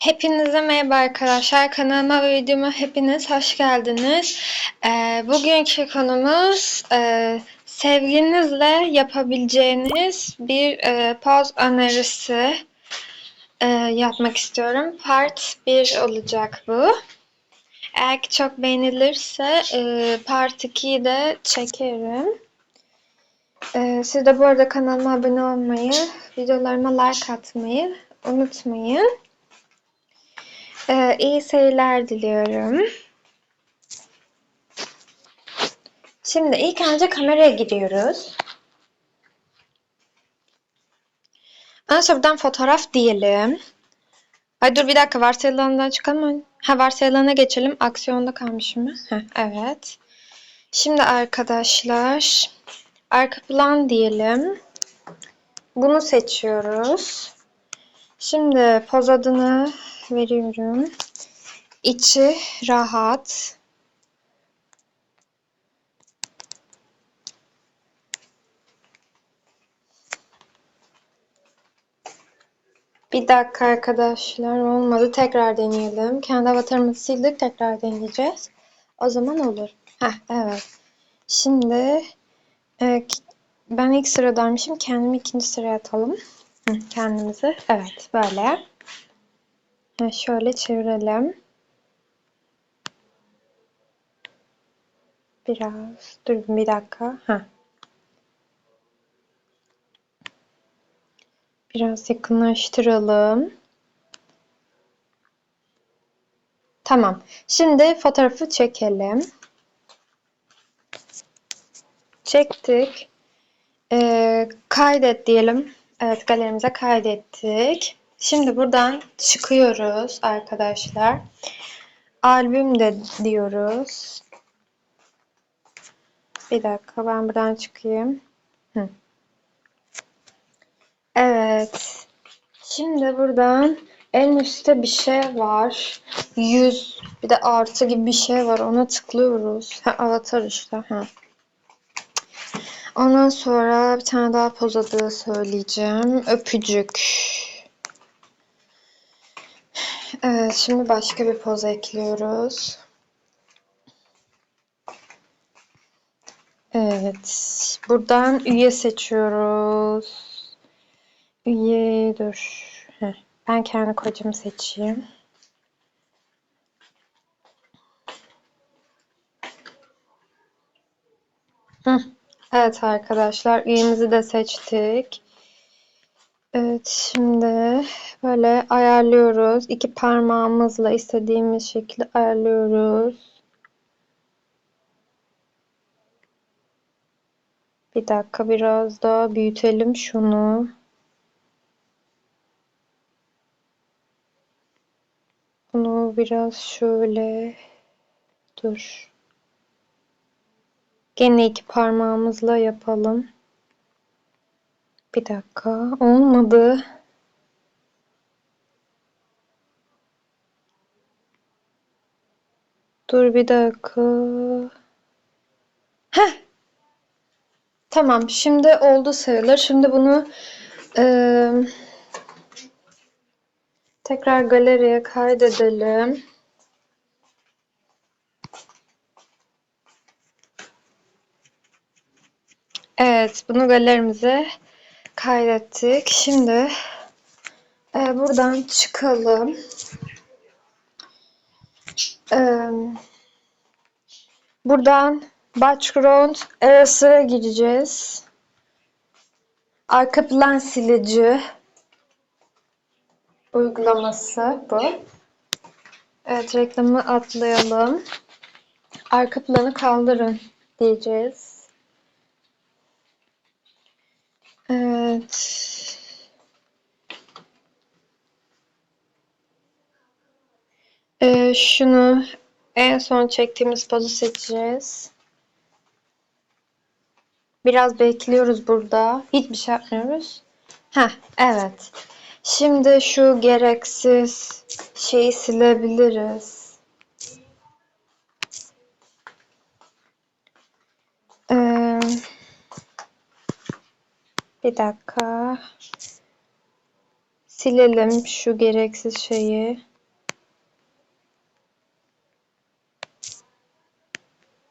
Hepinize merhaba arkadaşlar. Kanalıma ve videoma hepiniz hoş geldiniz. Ee, bugünkü konumuz e, sevgilinizle yapabileceğiniz bir e, poz önerisi e, yapmak istiyorum. Part 1 olacak bu. Eğer ki çok beğenilirse e, Part 2'yi de çekerim. E, siz de bu arada kanalıma abone olmayı, videolarıma like atmayı unutmayın. Ee, iyi seyirler diliyorum. Şimdi ilk önce kameraya giriyoruz. Önce buradan fotoğraf diyelim. Ay dur bir dakika varsayılandan çıkalım. Ha varsayılana geçelim. Aksiyonda kalmışım. Heh, evet. Şimdi arkadaşlar arka plan diyelim. Bunu seçiyoruz. Şimdi poz adını veriyorum. İçi rahat. Bir dakika arkadaşlar olmadı. Tekrar deneyelim. Kendi avatarımızı sildik. Tekrar deneyeceğiz. O zaman olur. Heh, evet. Şimdi e, ben ilk sıradaymışım. Kendimi ikinci sıraya atalım. Hı, kendimizi. Evet böyle. Şöyle çevirelim. Biraz. Dur bir dakika. Ha. Biraz yakınlaştıralım. Tamam. Şimdi fotoğrafı çekelim. Çektik. Ee, kaydet diyelim. Evet galerimize kaydettik. Şimdi buradan çıkıyoruz arkadaşlar. Albüm de diyoruz. Bir dakika ben buradan çıkayım. Hı. Evet. Şimdi buradan en üstte bir şey var. Yüz bir de artı gibi bir şey var. Ona tıklıyoruz. Ha, avatar işte. Ha. Ondan sonra bir tane daha poz adı söyleyeceğim. Öpücük. Şimdi başka bir poz ekliyoruz. Evet, buradan üye seçiyoruz. Üye dur. Heh, ben kendi kocamı seçeyim. Hı. Evet arkadaşlar, üyemizi de seçtik. Evet şimdi böyle ayarlıyoruz. İki parmağımızla istediğimiz şekilde ayarlıyoruz. Bir dakika biraz daha büyütelim şunu. Bunu biraz şöyle dur. Gene iki parmağımızla yapalım. Bir dakika. Olmadı. Dur bir dakika. Heh. Tamam. Şimdi oldu sayılır. Şimdi bunu e, tekrar galeriye kaydedelim. Evet. Bunu galerimize kaydettik. Şimdi e, buradan çıkalım. E, buradan background arasına gireceğiz. Arka plan silici uygulaması bu. Evet reklamı atlayalım. Arka planı kaldırın diyeceğiz. Evet. Ee, şunu en son çektiğimiz pozu seçeceğiz. Biraz bekliyoruz burada. Hiçbir şey yapmıyoruz. Heh, evet. Şimdi şu gereksiz şeyi silebiliriz. Bir dakika. Silelim şu gereksiz şeyi.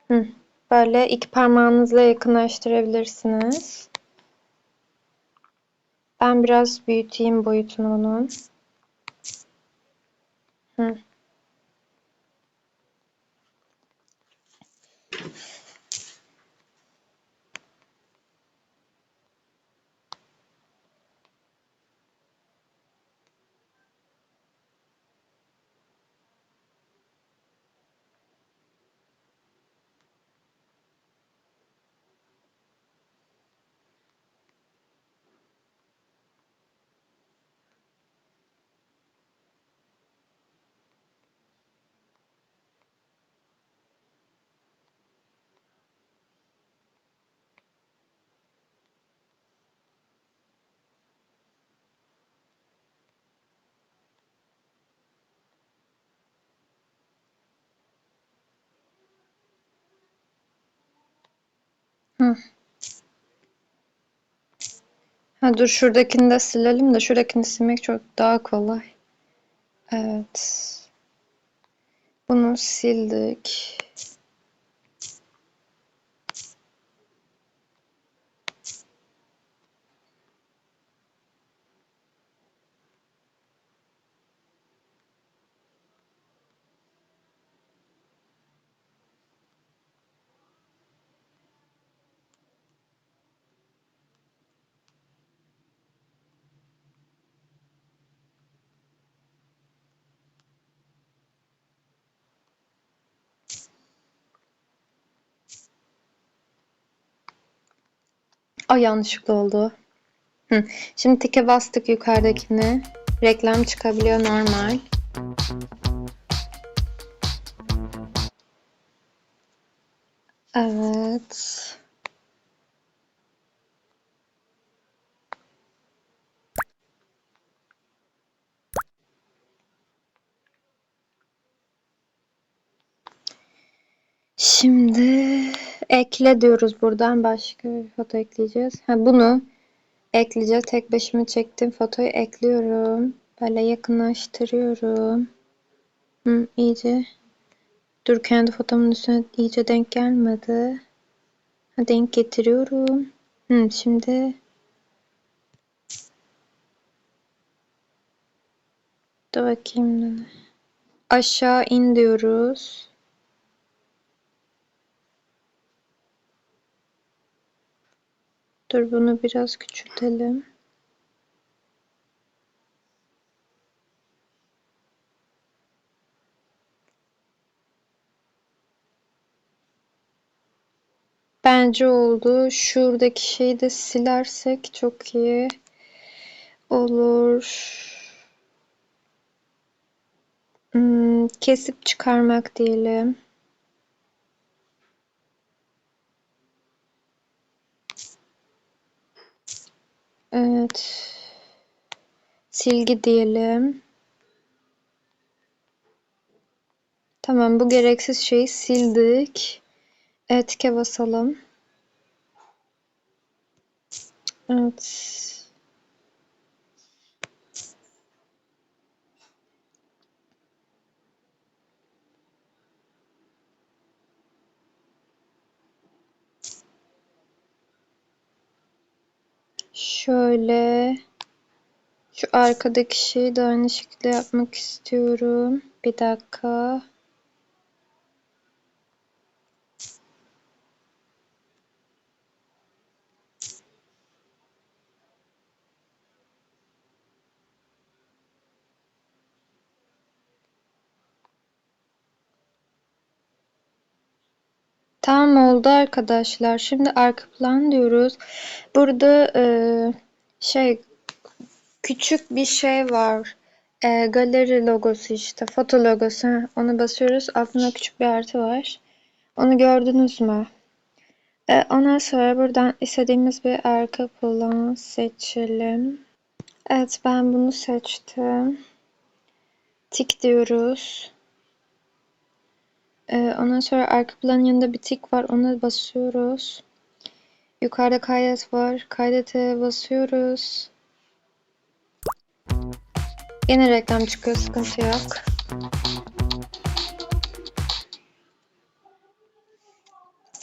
Hı. Böyle iki parmağınızla yakınlaştırabilirsiniz. Ben biraz büyüteyim boyutunu bunun. Hı. Hı. Ha dur şuradakini de silelim de şuradakini silmek çok daha kolay. Evet. Bunu sildik. Ay yanlışlıkla oldu. Hı. Şimdi tike bastık yukarıdakini. Reklam çıkabiliyor normal. Evet. Şimdi ekle diyoruz buradan. Başka bir foto ekleyeceğiz. Ha, bunu ekleyeceğiz. Tek başıma çektiğim fotoyu ekliyorum. Böyle yakınlaştırıyorum. Hı, iyice. Dur kendi fotomun üstüne iyice denk gelmedi. Ha, denk getiriyorum. Hı, şimdi Dur bakayım. Aşağı in diyoruz. Dur bunu biraz küçültelim. Bence oldu. Şuradaki şeyi de silersek çok iyi olur. Hmm, kesip çıkarmak diyelim. Evet. Silgi diyelim. Tamam bu gereksiz şeyi sildik. Etike basalım. Evet. Şöyle şu arkadaki şeyi de aynı şekilde yapmak istiyorum. Bir dakika. Tamam oldu arkadaşlar. Şimdi arka plan diyoruz. Burada e, şey küçük bir şey var. E, galeri logosu işte. Foto logosu. Onu basıyoruz. Altında küçük bir artı var. Onu gördünüz mü? E, ondan sonra buradan istediğimiz bir arka plan seçelim. Evet ben bunu seçtim. Tik diyoruz. Ee, ondan sonra arka planın yanında bir tik var. Ona basıyoruz. Yukarıda kaydet var. Kaydete basıyoruz. Yine reklam çıkıyor. Sıkıntı yok.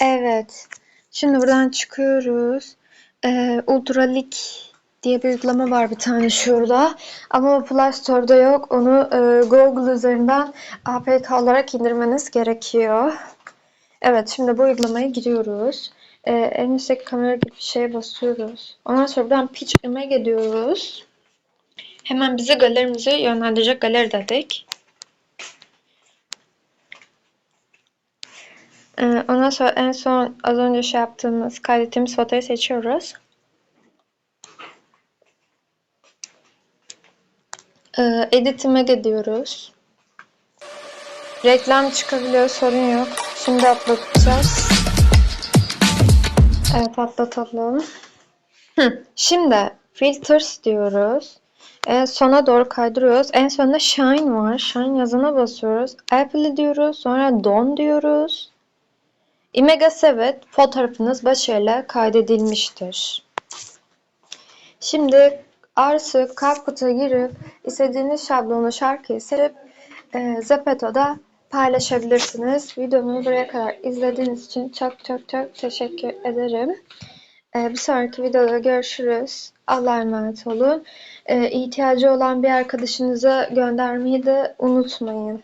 Evet. Şimdi buradan çıkıyoruz. Ee, Ultralik diye bir uygulama var bir tane şurada. Ama Play Store'da yok. Onu e, Google üzerinden APK olarak indirmeniz gerekiyor. Evet şimdi bu uygulamaya giriyoruz. Ee, en üstteki kamera gibi bir şeye basıyoruz. Ondan sonra buradan Pitch Image ediyoruz. Hemen bizi galerimize yönlendirecek galeri dedik. Ee, ondan sonra en son az önce şey yaptığımız, kaydettiğimiz fotoğrafı seçiyoruz. Ee, edit image diyoruz. Reklam çıkabiliyor, sorun yok. Şimdi atlatacağız. Evet, atlatalım. Hı, Şimdi filters diyoruz. En sona doğru kaydırıyoruz. En sonunda shine var. Shine yazına basıyoruz. Apple diyoruz. Sonra don diyoruz. Image evet fotoğrafınız başarıyla kaydedilmiştir. Şimdi artık CapCut'a girip istediğiniz şablonu şarkıyı silip e, Zepeto'da paylaşabilirsiniz. Videomu buraya kadar izlediğiniz için çok çok çok teşekkür ederim. E, bir sonraki videoda görüşürüz. Allah'a emanet olun. E, ihtiyacı olan bir arkadaşınıza göndermeyi de unutmayın.